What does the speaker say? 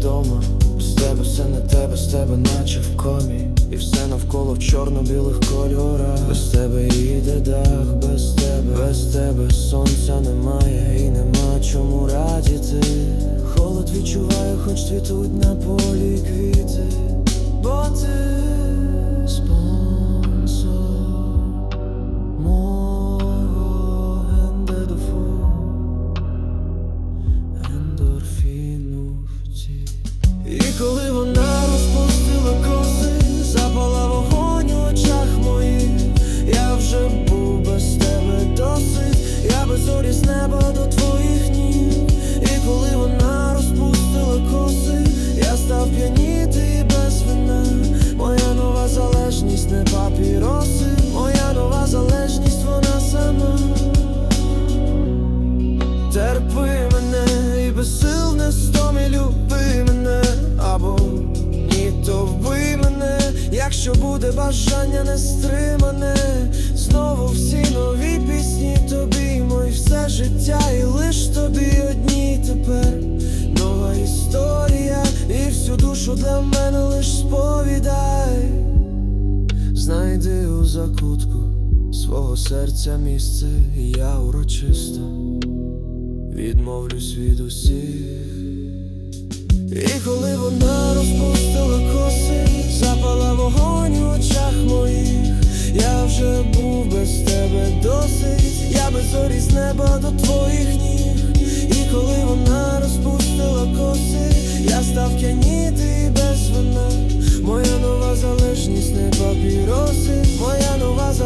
вдома, з тебе все не тебе, з тебе, наче в комі. І все навколо в чорно-білих кольорах. Без тебе їде дах, без тебе, без тебе сонця немає, і нема чому радіти. Холод відчуваю, хоч цвітуть на полі квіти. Бо ти папіроси, моя нова залежність вона сама. Терпи мене і без сил не стомі люби мене або ні, то вбий мене, якщо буде бажання не стримане, знову всі нові пісні тобі, мої все життя, і лиш тобі одній тепер нова історія, і всю душу для мене лиш сповідай. Знайди у закутку свого серця місце, я урочисто відмовлюсь від усіх. І коли вона розпустила коси, запала вогонь у очах моїх, я вже був без тебе досить, я без зорі з неба до твоїх ніг. Став п'яніти без вина. Моя нова залежність не папіроси, моя нова залежність.